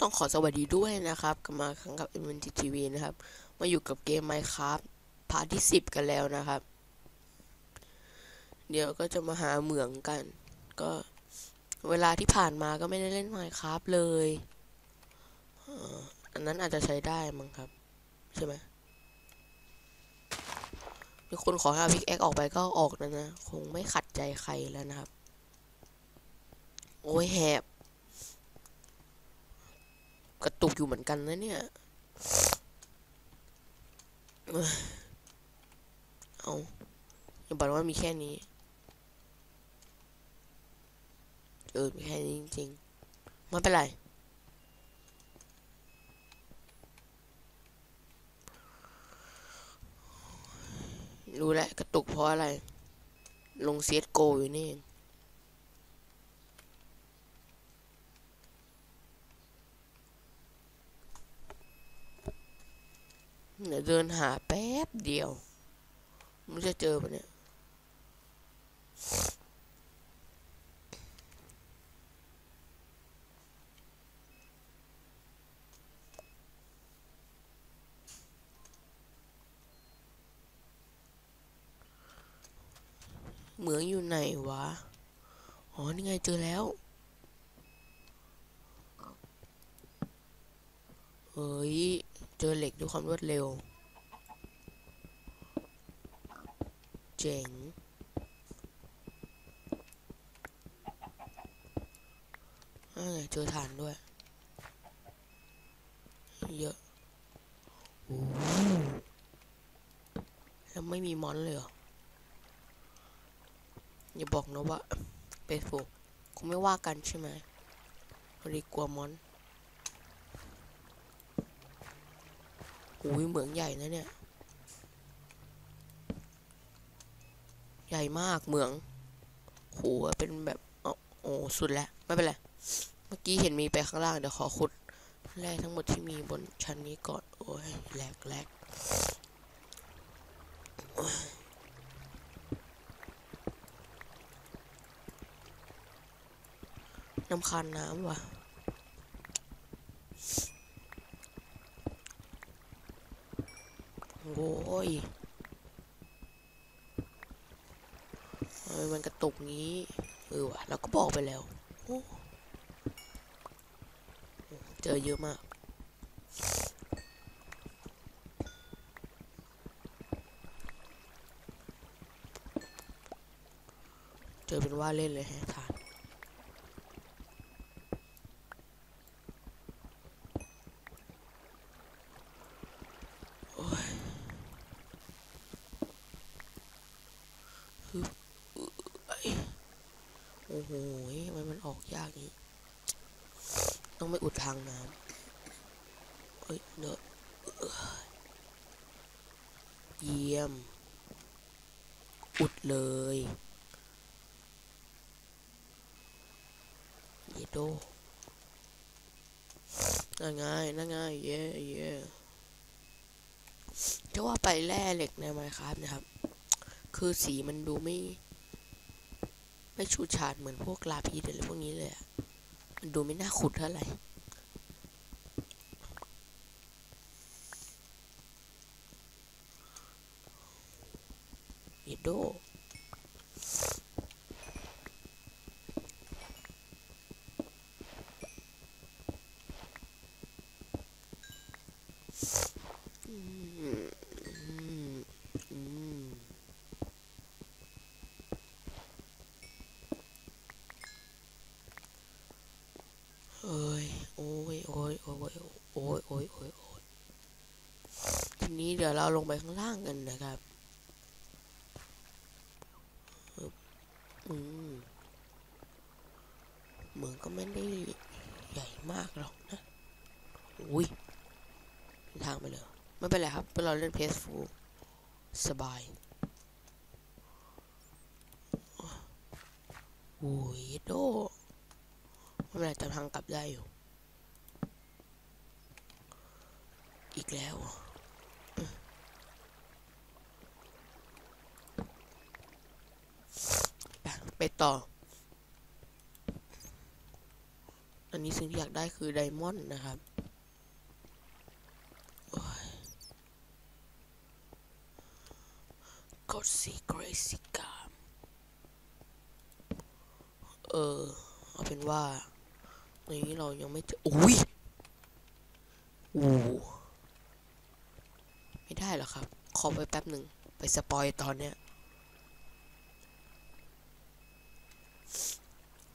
ต้องขอสวัสดีด้วยนะครับกลับมาครั้งกับ m อ็ t TV นะครับ มาอยู่กับเกม Minecraft พาร์ทที่10กันแล้วนะครับ เดี๋ยวก็จะมาหาเหมืองกัน ก็เวลาที่ผ่านมาก็ไม่ได้เล่น Minecraft เลยอันนั้นอาจจะใช้ได้มั้งครับ ใช่ไหมมีคนขอให้เอาพิกแอคออกไปก็ออกนะนะ คงไม่ขัดใจใครแล้วนะครับ โอ้ยแหบ กระตุกอยู่เหมือนกันนะเนี่ยเอ้ยอาอย่าบอกว่ามีแค่นี้ เออ มีแค่นี้จริงๆ ไม่เป็นไร รู้แล้วกระตุกเพราะอะไร ลงเซียโกอยู่นี่เอง เดี๋ยวเดินหาแป๊บเดียวมันจะเจอปะเนี่ยเหมืองอยู่ไหนวะ อ๋อ นี่ไงเจอแล้ว เฮ้ย เจอเหล็กด้วยความรวดเร็ว เจ๋งอ่าเจอฐานด้วย เยอะแล้วไม่มีมอนเลยเหรอ อย่าบอกนะว่า เป็นฝูคงไม่ว่ากันใช่ไหมพอดีกลัวมอน อุ้ยเหมืองใหญ่นะเนี่ย ใหญ่มากเหมืองโหเป็นแบบอ๋อโอ้สุดแล้วไม่เป็นไร เมื่อกี้เห็นมีไปข้างล่างเดี๋ยวขอขุดแร่ทั้งหมดที่มีบนชั้นนี้ก่อน โอ้ยแหลกแหลกน้ำคานน้ำว่ะ โอ้ ยเอ้ยมันกระตุกงี้เออว่ะเราก็บอกไปแล้วเจอเยอะมากเจอเป็นว่าเล่นเลยแฮะทาน โอ้โหมันมันออกยากนี้ต้องไม่อุดทางน้ำเฮ้ยเนอะเยี่ยม อุดเลย เยโดนั่นไงนั่นไงเย่เย่จะว่าไปแร่เหล็กในไมครับนะครับ คือสีมันดูไม่ ไม่ชูชาดเหมือนพวกลาพีดอะไรพวกนี้เลยอะมันดูไม่น่าขุดเท่าไหร่เยโดอืมอืมอืม เอ้ย โอ้ย โอ้ย โอ้ย โอ้ย โอ้ย โอ้ย โอ้ย ทีนี้เดี๋ ยวเราลงไปข้างล่างกันนะครับอืมเหมืองก็ไม่ได้ใหญ่มากหรอกนะอุ้ยทางไปเลย ไม่เป็นไรครับเพราะเราเล่นเพสฟูสบายโอ้ยโดไม่เป็นไรจำทางกลับได้อยู่ อีกแล้วเหรอ ไปต่อ อันนี้สิ่งที่อยากได้คือไดมอนด์นะครับกดสีเกรซิกามเออ เอาเป็นว่าในนี้เรายังไม่เจออุ้ยอู้ไม่ได้หรอครับ ขอไปแป๊บหนึ่ง ไปสปอยตอนเนี้ย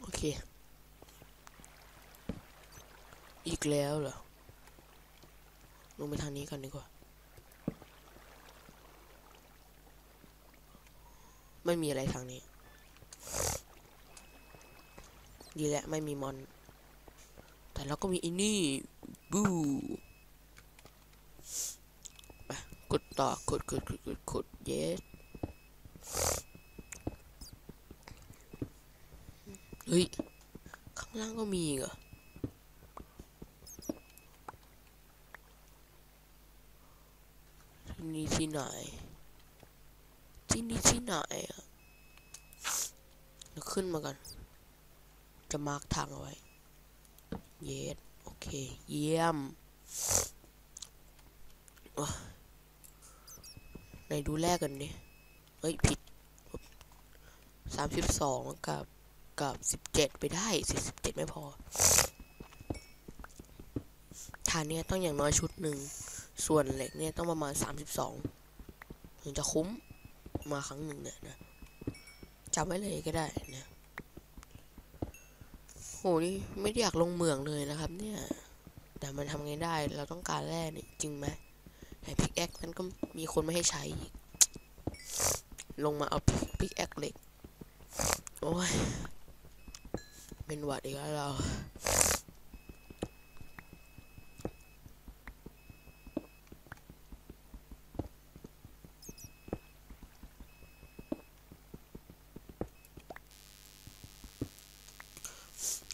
โอเคอีกแล้วเหรอ ลงไปทางนี้กันดีกว่า ไม่มีอะไรทางนี้ ดีแหละไม่มีมอน แต่เราก็มีอ้นี่ บูไปกดต่อกดกดกดกดกดเยส เฮ้ย ข้างล่างก็มีเหรอที่นี่ที่ไหนที่นี่ที่ไหนอะเดี๋ยวขึ้นมากัน จะมาร์กทางเอาไว้ เยสโอเค เยี่ยมอะไหนดูแรกกันดิ เฮ้ย ผิดสามสิบสองกับ กับสิบเจ็ดไปได้สิบเจ็ดไม่พอฐานเนี้ยต้องอย่างน้อยชุดหนึ่ง ส่วนเหล็กเนี่ยต้องประมาณสามสิบสองถึงจะคุ้มมาครั้งหนึ่งเนี่ยนะจำไว้เลยก็ได้นะโหนี่ไม่ได้อยากลงเมืองเลยนะครับ เนี่ย แต่มันทำไงได้เราต้องการแร่นี่จริงไหมไอพิกแอคนั้นก็มีคนไม่ให้ใช้อีกลงมาเอาพิกแอคเหล็ก โอ้ย เป็นหวัดอีกแล้วเรา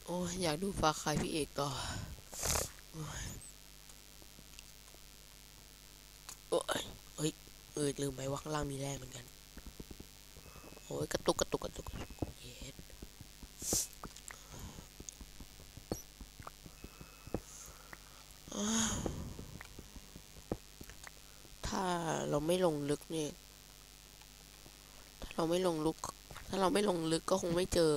โอ้ยอยากดูฟ้าใครพี่เอกต่อโอ้ยโอ้ยเฮ้ย เออลืมไปว่าข้างล่างมีแร่เหมือนกัน โอ้ยกระตุกกระตุกกระตุกกระตุกเย็ดอ้าวถ้าเรา ไม่ลงลึกเนี่ย ถ้าเราไม่ลงลึก ถ้าเราไม่ลงลึกก็คงไม่เจอ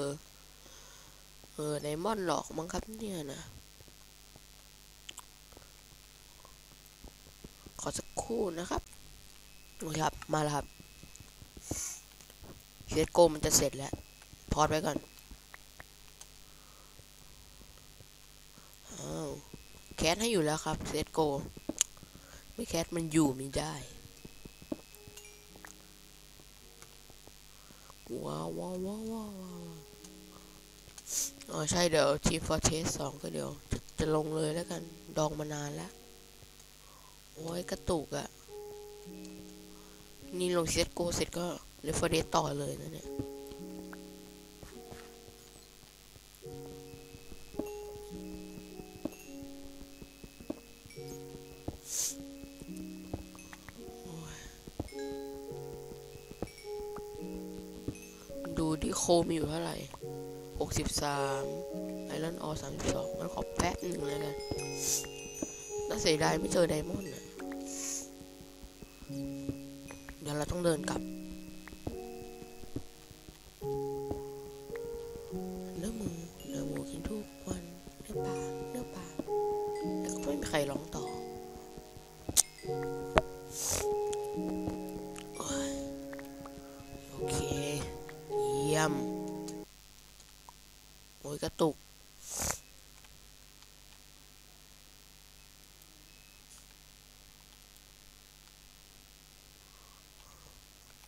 เออไดมอนด์หลอกมั้งครับเนี่ยนะ ขอสักคู่นะครับโอเคครับ มาแล้วครับเซตโกมันจะเสร็จแล้ว พอดไว้ก่อนอ้าวแคสให้อยู่แล้วครับเซตโก ไม่แคสมันอยู่ไม่ได้ ว้าวว้าวว้าวอ๋อใช่เดี๋ยวทีฟอร์เทสสองก็เดี๋ยวจะจะลงเลยแล้วกัน ดองมานานแล้ว โอ้ยกระตุกอะนี่ลงเซตโกเสร็จก็เลฟเฟอร์เดต่อเลยนะเนี่ย โคมีอยู่เท่าไหร่หกสิบสามไอรอนออสามสิบสองมันขอแป๊บหนึ่งเลยกันน่าเสียดายไม่เจอไดมอนด์เดี๋ยวเราต้องเดินกลับ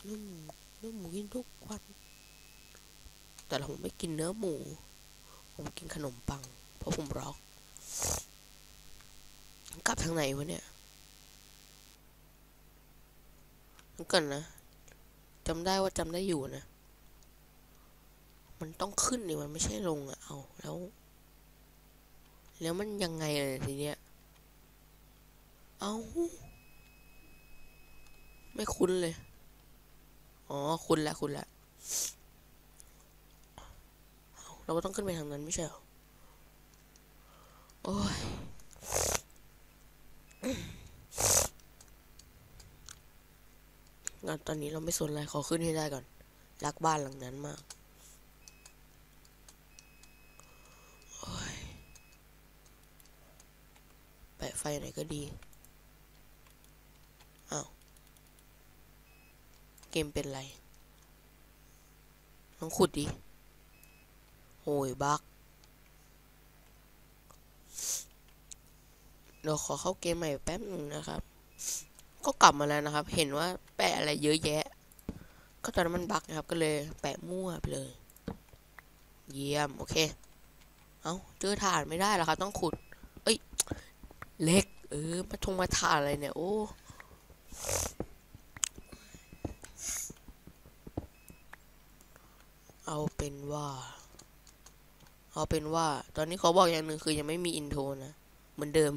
เนื้อหมูเนื้อหมูกินทุกวัน แต่ผมไม่กินเนื้อหมู ผมกินขนมปัง เพราะผมร็อก กลับทางไหนวะเนี่ยนกก่อนนะจำได้ว่าจำได้อยู่นะ มันต้องขึ้นนี่มันไม่ใช่ลงอะเอาแล้ว แล้วมันยังไงเลยทีเนี้ย เอา ไม่คุ้นเลย อ๋อ คุณละคุณละเราก็ต้องขึ้นไปทางนั้นไม่ใช่เหรอ โอ้ยงั้นตอนนี้เราไม่สนอะไร ขอขึ้นให้ได้ก่อน รักบ้านหลังนั้นมากโอ้ยแปะไฟไหนก็ดี อ้าว เกมเป็นไรลองขุดดิโอ้ยบักเดี๋ยวขอเข้าเกมใหม่แป๊บหนึ่งนะครับ ก็กลับมาแล้วนะครับ เห็นว่าแปะอะไรเยอะแยะ ก็ตอนนั้นมันบักนะครับ ก็เลยแปะมั่วไปเลย เยี่ยม โอเค เอาเจอถ่านไม่ได้หรอครับ ต้องขุด เอ้ย เล็ก เออ มาทงมาถ่านอะไรเนี่ย โอ้ เอาเป็นว่า เอาเป็นว่า ตอนนี้เขาบอกอย่างหนึ่งคือยังไม่มีอินโทรนะ เหมือนเดิม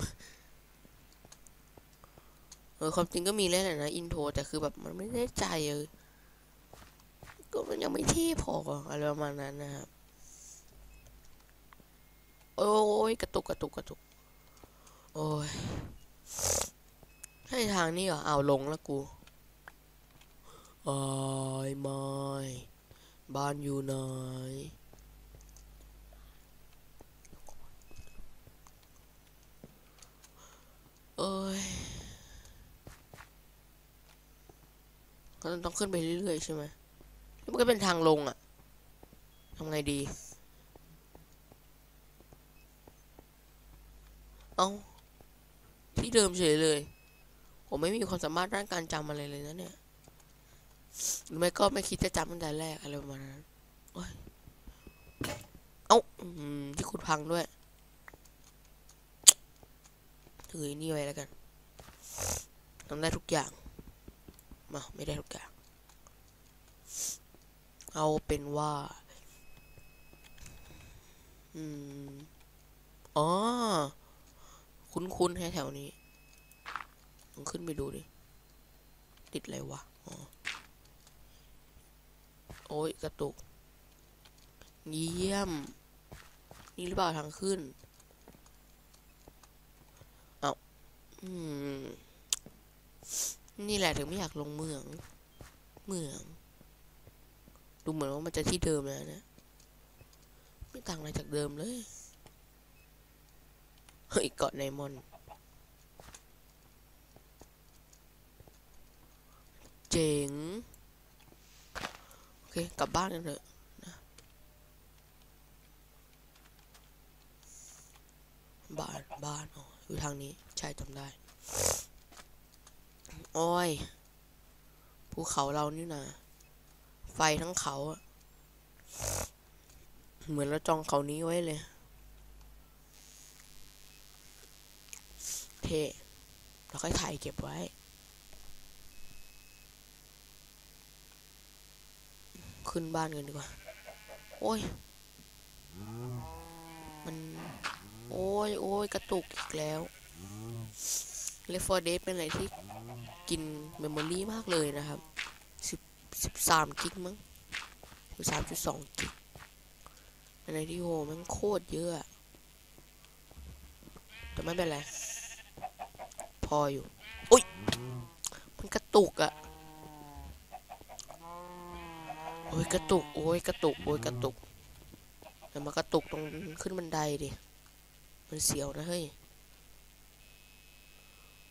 เออความจริงก็มีแล้วแหละนะอินโทรแต่คือแบบมันไม่ได้ใจเออก็มันยังไม่เท่พออะไรประมาณนั้นนะครับ โอ้ยกระตุกกระตุกกระตุก โอ้ยให้ทางนี้เหรอเอาลงแล้วกูอายไม่ บ้านอยู่ไหนเอ้ยก็ต้องขึ้นไปเรื่อยๆใช่ไหมแล้วมันก็เป็นทางลงอะทำไงดี เอา้าที่เดิมเฉยเลย ผมไม่มีความสามารถด้านการจำอะไรเลยนะเนี่ย หรือไม่ก็ไม่คิดจะจำตั้งแต่แรกอะไรประมาณนั้นโอ้ยเอ้าที่ขุดพังด้วยถืออ้นี่ไว้แล้วกันทำได้ทุกอย่าง มา ไม่ได้ทุกอย่าง เอาเป็นว่า อืม อ๋อ คุ้นๆให้แถวนี้ลองขึ้นไปดูดิ ติดอะไรวะ อ๋อ โอ้ยกระตุก เยี่ยม นี่หรือเปล่าทางขึ้น เอาอืม นี่แหละถึงไม่อยากลงเมือง เมือง ดูเหมือนว่ามันจะที่เดิมแล้วนะ ไม่ต่างอะไรจากเดิมเลย เฮ้ยเกาะไนมอนเจ๋ง อเค กลับบ้านกันเถอะนะบ้านบ้านอ๋ออยู่ทางนี้ ใช่จำได้ โอ้ย ภูเขาเรานี่นะไฟทั้งเขาอะเหมือนเราจองเขานี้ไว้เลย เท่แล้วค่อยถ่ายเก็บไว้ ขึ้นบ้านกันดีกว่า โอ้ย มัน โอ้ยโอ้ยกระตุกอีกแล้วเลฟอร์เดเป็นอะไรที่กินเมมโมรี่มากเลยนะครับสิบสิบสามกิกมั้งสิบสามจุดสองกิกอะไรที่โหมันโคตรเยอะอะแต่ไม่เป็นไร พออยู่ อุ้ย มันกระตุกอะ โอ้ยกระตุก โอ้ยกระตุก โอ้ยกระตุกแต่มากระตุกตรงขึ้นบันไดดิ มันเสียวนะเฮ้ย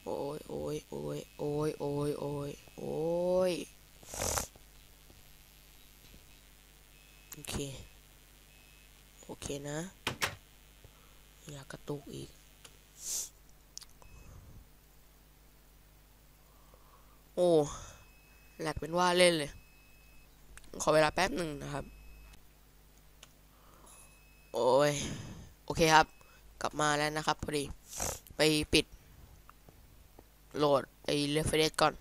โอ้ยโอ้ยโอ้ยโอ้ยโอ้ยโอ้ยโอ้ยโอเค โอเคนะอย่ากระตุกอีก โอ้แหลกเป็นว่าเล่นเลย ขอเวลาแป๊บหนึ่งนะครับ โอ้ย โอเคครับ กลับมาแล้วนะครับ พอดี ไปปิด โหลดไอ้เรฟเฟรชก่อน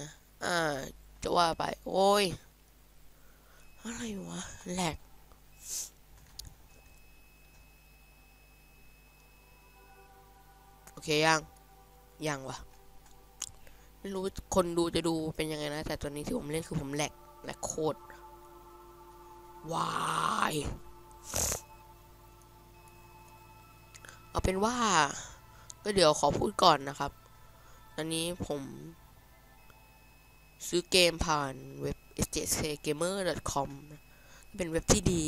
นะ อ่า จะว่าไป โอ้ย อะไรวะ แหลกโอเคยัง ยังวะไม่รู้คนดูจะดูเป็นยังไงนะ แต่ตัวนี้ที่ผมเล่นคือผมแหลก แลกโคตรวายเอาเป็นว่า ก็เดี๋ยวขอพูดก่อนนะครับ อันนี้ผม ซื้อเกมผ่านเว็บ sjkgamer.com เป็นเว็บที่ดี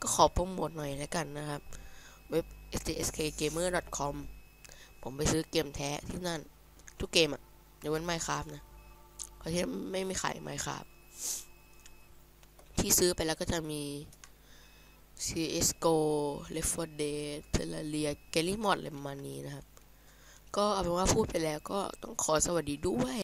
ก็ขอโปรโมทหน่อยแล้วกันนะครับ เว็บ sjkgamer.com ผมไปซื้อเกมแท้ที่นั่น ทุกเกมอะยกเว้น Minecraft นะเพราะที่ไม่มีขาย Minecraft ที่ซื้อไปแล้วก็จะมี CSGO Left 4 Dead Terraria g a l l y Mod อะไรประมาณนี้นะครับ ก็เอาเป็นว่าพูดไปแล้วก็ต้องขอสวัสดีด้วย